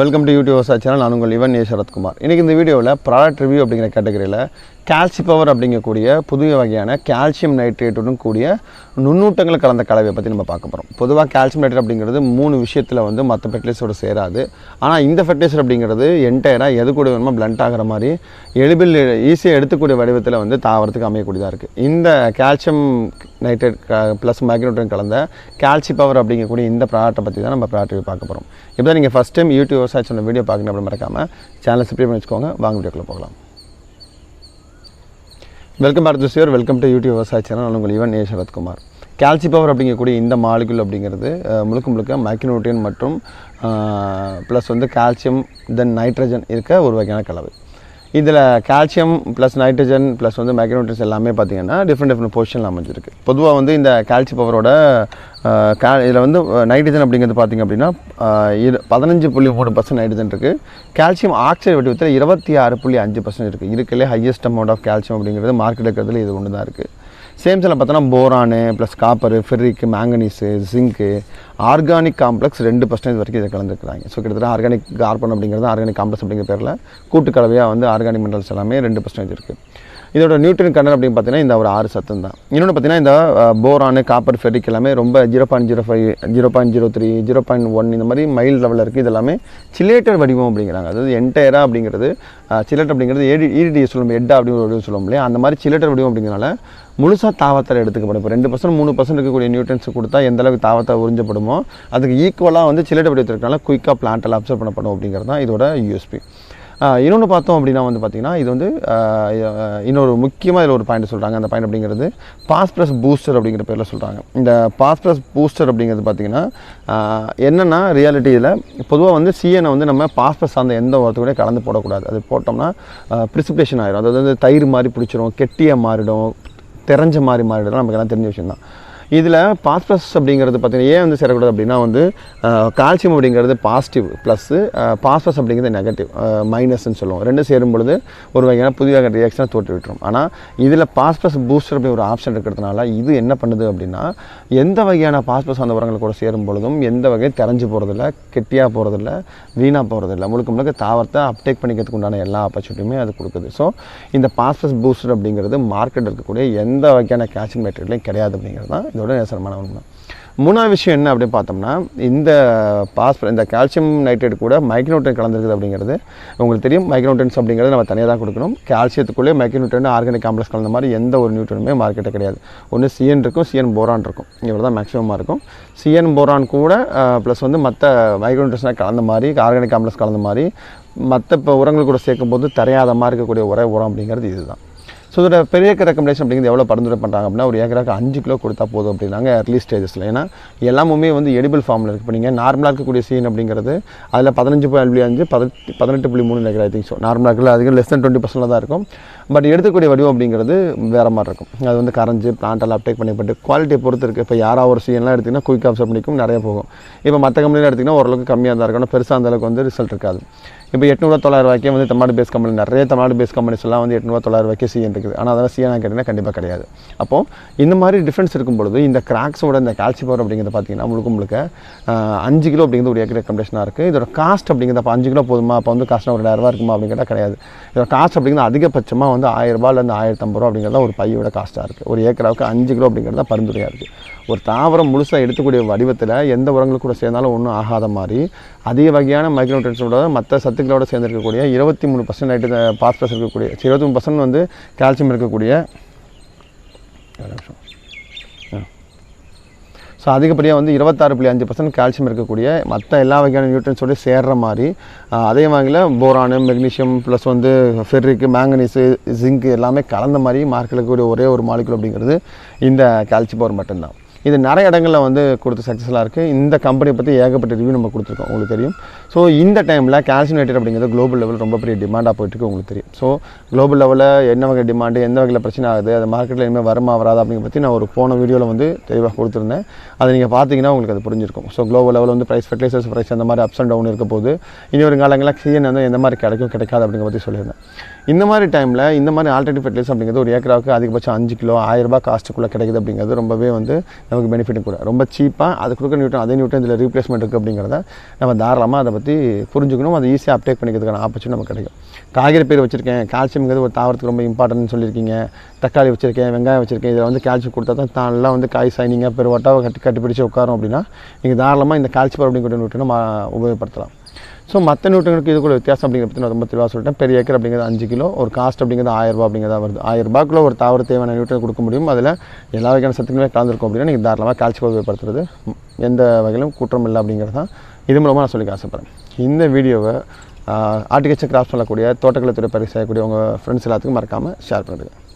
Welcome to YouTube விவசாய channel நான் உங்கள் இவன் ஏ. சரத்குமார். இன்றைக்கி இந்த வீடியோவில் ப்ராடக்ட் ரிவ்யூ அப்படிங்கிற கேட்டகரியில் கால்சி பவர் அப்படிங்கக்கூடிய புதிய வகையான கால்சியம் நைட்ரேட்டுடன் கூடிய நுண்ணூட்டங்கள் கலந்த கலவையை பற்றி நம்ம பார்க்க போகிறோம் பொதுவாக கால்சியம் நைட்ரேட் அப்படிங்கிறது மூணு விஷயத்தில் வந்து மற்ற ஃபெர்டிலைசரோட சேராது. ஆனால் இந்த ஃபெர்டிலைசர் அப்படிங்கிறது என்டையராக எது கூட வேணுமோ பிளண்ட் ஆகிற மாதிரி எளிதில் ஈஸியாக எடுத்துக்கூடிய வடிவத்தில் வந்து தாவரத்துக்கு அமையக்கூடியதாக இருக்குது இந்த கால்சியம் நைட்ரேட் ப்ளஸ் மேக்னோட்டன் கலந்த கால்சி பவர் அப்படிங்கக்கூடிய இந்த ப்ராடக்ட்டை பற்றி தான் நம்ம ப்ராடக்ட் பார்க்க போகிறோம் இப்போ நீங்கள் ஃபஸ்ட் டைம் யூடியூப் விவசாய சொன்ன வீடியோ பார்க்கணும் அப்படின்னு மறக்காமல் சேனலை சப்ஸ்கிரைப் பண்ணி வச்சுக்கோங்க. வாங்க வீடியோக்குள்ளே போகலாம். வெல்கம் பாரத் ஜோசியர் வெல்கம் டு யூடியூப் விவசாய சேனல் உங்கள் இவன் ஏ சரத்குமார் கால்சி பவர் அப்படிங்கக்கூடிய இந்த மாலிகுல் அப்படிங்கிறது முழுக்க முழுக்க மைக்ரோனியூட்ரியன் மற்றும் ப்ளஸ் வந்து கால்சியம் தென் நைட்ரஜன் இருக்க ஒரு வகையான கலவை. இதில் கால்சியம் ப்ளஸ் நைட்ரஜன் ப்ளஸ் வந்து மைக்ரோனியூட்ரியன்ஸ் எல்லாமே பார்த்தீங்கன்னா டிஃப்ரெண்ட் டிஃப்ரெண்ட் பொசிஷனில் அமைஞ்சிருக்கு. பொதுவாக வந்து இந்த கால்சி பவரோட கா இதில் வந்து நைட்ரஜன் அப்படிங்கிறது பார்த்திங்க அப்படின்னா இரு பதினஞ்சு புள்ளி மூணு பர்சன்ட் நைட்ரஜன் இருக்குது கால்சியம் ஆக்சைடு வடிவத்தில் இருபத்தி ஆறு புள்ளி அஞ்சு பர்சன்ட் இருக்குது இருக்கலே ஹையஸ்ட் அமௌண்ட் ஆஃப் கால்சியம் அப்படிங்கிறது மார்க்கெட் இருக்கிறதுல இது ஒன்று தான் இருக்குது சேம்ஸில் பார்த்தோன்னா boron plus copper ferric manganese zinc organic complex ரெண்டு பர்சன்டேஜ் வரைக்கும் இதை கலந்துருக்காங்க ஸோ கிட்டத்தட்ட ஆர்கானிக் கார்பன் அப்படிங்கிறது ஆர்கானிக் காம்ப்ளெக்ஸ் அப்படிங்கிற பேரில் கூட்டு கலவையாக வந்து ஆர்கானிக் மினரல்ஸ் எல்லாமே ரெண்டு பர்சன்டேஜ் இருக்குது இதோட நியூட்ரன் கண்டர் அப்படின்னு பார்த்தீங்கன்னா இந்த ஒரு ஆறு சத்தம் தான். இன்னொன்று பார்த்தீங்கன்னா இந்த போரானு காப்பர் ஃபெரிக் எல்லாமே ரொம்ப zero point zero five zero point zero three zero point one இந்த மாதிரி மைல் லெவலில் இருக்குது இதெல்லாமே சிலேட்டர் வடிவம் அப்படிங்கிறாங்க. அதாவது என்டையராக அப்படிங்கிறது சிலேட்டர் அப்படிங்கிறது ஏடி ஈடிடி சொல்லும் எட்டா அப்படின்னு வடிவம் சொல்லுவோம் இல்லையா? அந்த மாதிரி சிலேட்டர் வடிவம் அப்படிங்கிறனால முழுசாக தாவத்தில் எடுத்துக்கப்படும். இப்போ ரெண்டு பர்சன்ட் மூணு பர்சன்ட் இருக்கக்கூடிய நியூட்ரன்ஸ் கொடுத்தா எந்த அளவுக்கு தாவத்தை உறிஞ்சப்படுமோ அதுக்கு ஈக்குவலாக வந்து சிலேட்டர் வடிவத்திற்கனால குயிக்காக பிளான்ட்டில் அப்சர்வ் பண்ணப்படும் அப்படிங்கிறது தான் இதோட யூஎஸ்பி இன்னொன்று பார்த்தோம் அப்படின்னா வந்து பார்த்திங்கன்னா இது வந்து இன்னொரு முக்கியமாக இதில் ஒரு பாயிண்ட் சொல்கிறாங்க அந்த பாயிண்ட் அப்படிங்கிறது பாஸ்பரஸ் பூஸ்டர் அப்படிங்கிற பேரில் சொல்கிறாங்க இந்த பாஸ்பரஸ் பூஸ்டர் அப்படிங்கிறது பார்த்திங்கன்னா என்னென்னா ரியாலிட்டியில் பொதுவாக வந்து சிஎனை வந்து நம்ம பாஸ்பரஸ் அந்த எந்த உரத்துக்கூட கலந்து போடக்கூடாது. அது போட்டோம்னா ப்ரிசிபிடேஷன் ஆயிடும் அதாவது வந்து தயிர் மாதிரி பிடிச்சிரும் கெட்டியாக மாறிடும் தெரிஞ்ச மாதிரி மாறிடும் நமக்கு எல்லாம் தெரிஞ்ச விஷயம் தான் இதில் பாஸ்பரஸ் அப்படிங்கிறது பார்த்தீங்கன்னா ஏன் வந்து சேரக்கூடாது அப்படின்னா வந்து கால்சியம் அப்படிங்கிறது பாசிட்டிவ் ப்ளஸ்ஸு பாஸ்பரஸ் அப்படிங்கிறது நெகட்டிவ் மைனஸ்ன்னு சொல்லுவோம். ரெண்டும் சேரும் பொழுது ஒரு வகையான புதிய வகை ரியாக்ஷனை தோற்றி விட்டுரும். ஆனால் இதில் பாஸ்பரஸ் பூஸ்டர் அப்படி ஒரு ஆப்ஷன் இருக்கிறதுனால இது என்ன பண்ணுது அப்படின்னா எந்த வகையான பாஸ்பரஸ் அந்த உரங்கள் கூட சேரும் பொழுதும் எந்த வகையும் தெரிஞ்சு போகிறதில்ல கெட்டியாக போகிறதில்ல வீணாக போகிறதில்ல முழுக்க முழுக்க தாவரத்தை அப்டேக் பண்ணிக்கிறதுக்கு உண்டான எல்லா ஆப்பர்ச்சுனிட்டியுமே அது கொடுக்குது. ஸோ இந்த பாஸ்பரஸ் பூஸ்டர் அப்படிங்கிறது மார்க்கெட் இருக்கக்கூடிய எந்த வகையான கேஷிங் மெட்டீரியலையும் கிடையாது அப்படிங்கிறது தான் இதோட நேசரமான உண்மை. மூணாவது விஷயம் என்ன அப்படின்னு பார்த்தோம்னா இந்த பாஸ்பர் இந்த கால்சியம் நைட்ரேட் கூட மைக்ரோட்டன் கலந்துருக்குது அப்படிங்கிறது உங்களுக்கு தெரியும். மைக்ரோட்டன்ஸ் அப்படிங்கிறது நம்ம தனியாக தான் கொடுக்கணும். கால்சியத்துக்குள்ளே மைக்ரோட்டன் ஆர்கானிக் காம்ப்ளெக்ஸ் கலந்த மாதிரி எந்த ஒரு நியூட்ரனுமே மார்க்கெட்டே கிடையாது. ஒன்று சிஎன் இருக்கும் சிஎன் போரான் இருக்கும். இவ்வளோ தான் மேக்ஸிமமாக இருக்கும். சிஎன் போரான் கூட ப்ளஸ் வந்து மற்ற மைக்ரோட்ரன்ஸ்லாம் கலந்த மாதிரி ஆர்கானிக் காம்ப்ளெக்ஸ் கலந்த மாதிரி மற்ற இப்போ உரங்கள் கூட சேர்க்கும்போது தரையாத மாதிரி இருக்கக்கூடிய ஒரே உரம் அப்படிங்கிறது இதுதான். ஸோ இதோட பெரிய ரெக்கமெண்டேஷன் அப்படிங்கிறது எவ்வளோ பரிந்துரை பண்ணுறாங்க அப்படின்னா ஒரு ஏக்கராக்கு அஞ்சு கிலோ கொடுத்தா போதும் அப்படின்னாங்க அட்லீஸ்ட் ஸ்டேஜஸில் ஏன்னா எல்லாமுமே வந்து எடிபிள் ஃபார்மில் இருக்குது இப்போ நீங்கள் நார்மலாக இருக்கக்கூடிய சீன் அப்படிங்கிறது அதில் பதினஞ்சு புள்ளி அஞ்சு பதினெட்டு பதினெட்டு புள்ளி மூணு நினைக்கிறேன் ஐ திங்க் ஸோ நார்மலாக இருக்குல்ல அதுக்கு லெஸ் தென் டுவெண்ட்டி பர்சன்ட் தான் இருக்கும். பட் எடுத்துக்கூடிய வடிவம் அப்படிங்கிறது வேறு மாதிரி இருக்கும். அது வந்து கரைஞ்சி பிளான்ட்டெல்லாம் அப்டேக் பண்ணப்பட்டு குவாலிட்டியை பொறுத்து இருக்குது இப்போ யாராவது ஒரு சீன்லாம் எடுத்திங்கன்னா குயிக் அப்சர்வ் பண்ணிக்கும் நிறைய போகும். இப்போ மற்ற கம்பெனியில் எடுத்திங்கன்னா ஓரளவுக்கு கம்மியாக தான் இருக்கும். பெருசாக அந்த அளவுக்கு வந்து ரிசல்ட் இருக்காது. இப்போ எட்நூறுவா தொள்ளாயிரரூவாய்க்கே வந்து தமிழ்நாடு பேஸ் கம்பெனி நிறைய தமிழ்நாடு பேஸ் கம்பெனிஸ் எல்லாம் வந்து எட்நூறுவா தொள்ளாயிரம் ரூபாய்க்கு சிஎன் இருக்குது. ஆனால் அதெல்லாம் சிஎனாக கேட்டிங்கன்னா கண்டிப்பாக கிடையாது. அப்போது இந்த மாதிரி டிஃப்ரென்ஸ் இருக்கும் பொழுது இந்த கிராக்ஸோட இந்த கால்சி பவர் அப்படிங்கிறது பார்த்தீங்கன்னா முழுக்க முழுக்க அஞ்சு கிலோ அப்படிங்கிறது ஒரு ஏக்கர் ரெக்கமெண்டேஷனாக இருக்குது இதோட காஸ்ட் அப்படிங்கிறது அப்போ அஞ்சு கிலோ போதுமா? அப்போ வந்து காஸ்ட் ஒரு ரெண்டாயிரரூவா இருக்குமா? அப்படின்னு கிடையாது. இதோட காஸ்ட் அப்படிங்கிறது அதிகபட்சமாக வந்து ஆயிரரூபாலேருந்து ஆயிரத்தம்பது ரூபா அப்படிங்கிறத ஒரு பையோட காஸ்ட்டாக இருக்குது ஒரு ஏக்கராவுக்கு அஞ்சு கிலோ அப்படிங்கிறது தான் பரிந்துரையாக இருக்குது ஒரு தாவரம் முழுசாக எடுத்துக்கூடிய வடிவத்தில் எந்த உரங்கள் கூட சேர்ந்தாலும் ஒன்றும் ஆகாத மாதிரி அதிக வகையான மைக்ரோட்ரன்ஸோட மற்ற சத்து சத்துக்களோட சேர்ந்துருக்கக்கூடிய இருபத்தி மூணு பர்சன்ட் நைட்டு பாஸ்பரஸ் இருக்கக்கூடிய இருபத்தி மூணு பர்சன்ட் வந்து கால்சியம் இருக்கக்கூடிய ஸோ அதிகப்படியாக வந்து இருபத்தாறு புள்ளி அஞ்சு பர்சன்ட் கால்சியம் இருக்கக்கூடிய மற்ற எல்லா வகையான நியூட்ரன்ஸோட சேர்ற மாதிரி அதே வகையில் போரானு மெக்னீஷியம் ப்ளஸ் வந்து ஃபெர்ரிக்கு மேங்கனீஸு ஜிங்க் எல்லாமே கலந்த மாதிரி மார்க்கெட்டுக்கு இருக்கக்கூடிய ஒரே ஒரு மாலிகுல் அப்படிங்கிறது இந்த கால்சி பவர் மட்டும்தான். இது நிறைய இடங்களில் வந்து கொடுத்து சக்ஸஸ்ஃபுல்லாக இருக்குது இந்த கம்பெனியை பற்றி ஏகப்பட்ட ரிவ்யூ நம்ம கொடுத்துருக்கோம் உங்களுக்கு தெரியும். ஸோ இந்த டைமில் கால்சினேட்டர் அப்படிங்கிறது குளோபல் லெவல் ரொம்ப பெரிய டிமாண்டாக போயிட்டுருக்கு உங்களுக்கு தெரியும். ஸோ குளோபல் லெவலில் என்ன வகை டிமாண்டு எந்த வகையில் பிரச்சனை ஆகுது அது மார்க்கெட்டில் இனிமேல் வருமா வராது அப்படிங்கிற பற்றி நான் ஒரு போன வீடியோவில் வந்து தெளிவாக கொடுத்துருந்தேன். அதை நீங்கள் பார்த்தீங்கன்னா உங்களுக்கு அது புரிஞ்சிருக்கும். ஸோ குளோபல் லெவல் வந்து ப்ரைஸ் ஃபர்டிலைசர்ஸ் ப்ரைஸ் அந்த மாதிரி அப்ஸ் அண்ட் டவுன் இருக்க போது இனி ஒரு காலங்களில் சிஎன் வந்து எந்த மாதிரி கிடைக்கும் கிடைக்காது அப்படிங்கிற பற்றி சொல்லியிருந்தேன். இந்த மாதிரி டைமில் இந்த மாதிரி ஆல்டர்னேட்டிவ் ஃபெர்டிலைசர் அப்படிங்கிறது ஒரு ஏக்கராவுக்கு அதிகபட்சம் அஞ்சு கிலோ ஆயிரரூபா காஸ்ட்டுக்குள்ளே கிடைக்குது அப்படிங்கிறது ரொம்பவே வந்து நமக்கு பெனிஃபிட் கூட. ரொம்ப சீப்பாக அது கொடுக்குற நியூட்டன் அதே நியூட்டன் இதில் ரீப்ளேஸ்மெண்ட் இருக்குது அப்படிங்கிறத நம்ம தாராளமாக அதை பற்றி புரிஞ்சுக்கணும். அதை ஈஸியாக அப்டேக் பண்ணிக்கிறதுக்கான ஆப்பர்ச்சுனிட்டி நமக்கு கிடைக்கும். காய்கறி பேர் வச்சுருக்கேன். கால்சியம்ங்கிறது ஒரு தாவரத்துக்கு ரொம்ப இம்பார்ட்டன்ட்னு சொல்லியிருக்கீங்க. தக்காளி வச்சுருக்கேன் வெங்காயம் வச்சுருக்கேன். இதில் வந்து கால்சியம் கொடுத்தா தான் தான் வந்து காய் சைனிங்காக பெருவாட்டாக கட்டி கட்டி பிடிச்சி உட்காரும் அப்படின்னா நீங்கள் தாராளமாக இந்த கால்சியம் அப்படிங்கிற நியூட்ரனை நம்ம உபயோகப்படுத்தலாம். ஸோ மற்ற நியூட்ரனுக்கு இது கூட வித்தியாசம் அப்படிங்கிறத பற்றி நான் ரொம்ப தெளிவாக சொல்லிட்டேன். பெரிய ஏக்கர் அப்படிங்கிறது அஞ்சு கிலோ ஒரு காஸ்ட் அப்படிங்கிறது ஆயிரம் அப்படிங்கிறதா வருது. ஆயிரரூபாக்குள்ள ஒரு தாவர தேவையான நியூட்ரன் கொடுக்க முடியும். அதில் எல்லா வகையான சத்துக்களுமே கலந்துருக்கும் அப்படின்னா நீங்கள் தாராளமாக கால்சியம் உபயோகப்படுத்துறது. எந்த வகையிலும் குற்றம் இல்லை அப்படிங்கிறது தான். இது மூலமாக நான் சொல்லிக்க ஆசைப்பட்றேன். இந்த வீடியோவை ஆர்டிகல்ச்சர் கிராஃப்ட் சொல்லக்கூடிய தோட்டக்கலைத்துறை பரிசு செய்யக்கூடிய உங்கள் ஃப்ரெண்ட்ஸ் எல்லாத்துக்கும் மறக்காமல் ஷேர் பண்ணுங்கள்